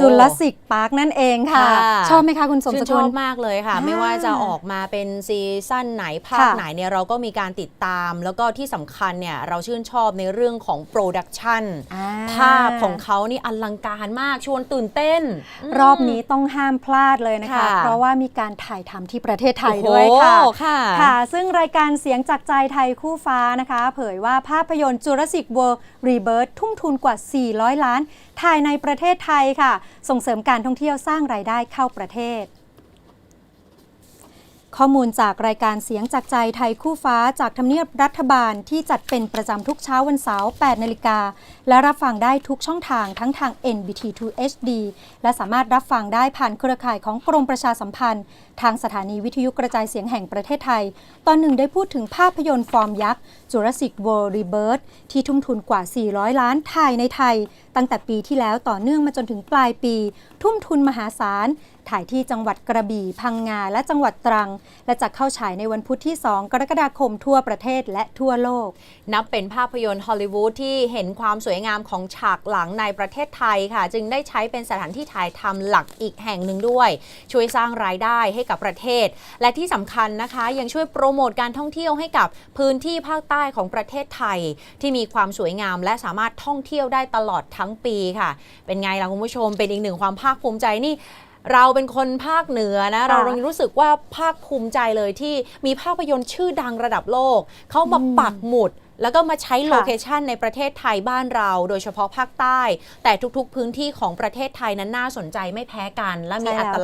จุลศิกพาร์คนั่นเองค่ะ ค่ะ ชอบไหมคะคุณสมชื่สนชกุอล บมากเลยค่ะ อ่าไม่ว่าจะออกมาเป็นซีซั่นไหนภาคค่ะไหนเนี่ยเราก็มีการติดตาม แล้วก็ที่สำคัญเนี่ยเราชื่นชอบในเรื่องของโปรดักชันอ่า ภาพของเขานี่อลังการมากชวนตื่นเต้นมรอบนี้ต้องห้ามพลาดเลยนะคะ ค่ะ เพราะว่ามีการถ่ายทำที่ประเทศไทยโอ้โหด้วยค่ะค่ะ ค่ะ ซึ่งรายการเสียงจากใจไทยคู่ฟ้านะคะ เผยว่าภาพยนตร์ Jurassic World Rebirth ทุ่มทุนกว่า 400 ล้าน ถ่ายในประเทศไทยค่ะส่งเสริมการท่องเที่ยวสร้างรายได้เข้าประเทศ ข้อมูลจากรายการเสียงจากใจไทยคู่ฟ้าจากทำเนียบรัฐบาลที่จัดเป็นประจำทุกเช้าวันเสาร์ 8 นาฬิกา และรับฟังได้ทุกช่องทางทั้งทาง NBT2 HD และสามารถรับฟังได้ผ่านเครือข่ายของกรมประชาสัมพันธ์ ทางสถานีวิทยุกระจายเสียงแห่งประเทศไทย ตอนหนึ่งได้พูดถึงภาพยนตร์ฟอร์มยักษ์ Jurassic World Rebirth ที่ทุ่มทุนกว่า 400 ล้านถ่ายในไทยตั้งแต่ปีที่แล้วต่อเนื่องมาจนถึงปลายปี ทุ่มทุนมหาศาล ถ่ายที่จังหวัดกระบี่ พังงา และจังหวัดตรัง และจะเข้าฉายในวันพุธที่ 2 กรกฎาคมทั่วประเทศและทั่วโลก นับเป็นภาพยนตร์ฮอลลีวูดที่เห็นความสวยงามของฉากหลังในประเทศไทยค่ะ จึงได้ใช้เป็นสถานที่ถ่ายทำหลักอีกแห่งหนึ่งด้วย ช่วยสร้างรายได้ให้กับประเทศ และที่สำคัญนะคะ ยังช่วยโปรโมทการท่องเที่ยวให้กับพื้นที่ภาคใต้ของประเทศไทย ที่มีความสวยงามและสามารถท่องเที่ยวได้ตลอดทั้งปีค่ะ เป็นไงล่ะคุณผู้ชมเป็นอีกหนึ่งความภาคภูมิใจนี่เราเป็นคนภาคเหนือนะค่ะเรายังรู้สึกว่าภาคภูมิใจเลยที่มีภาพยนตร์ชื่อดังระดับโลก เขามาปักหมุดแล้วก็มาใช้โลเคชันในประเทศไทยบ้านเรา โดยเฉพาะภาคใต้ แต่ทุกๆพื้นที่ของประเทศไทยนั้นน่าสนใจไม่แพ้กัน และมีใช่แล้วอัต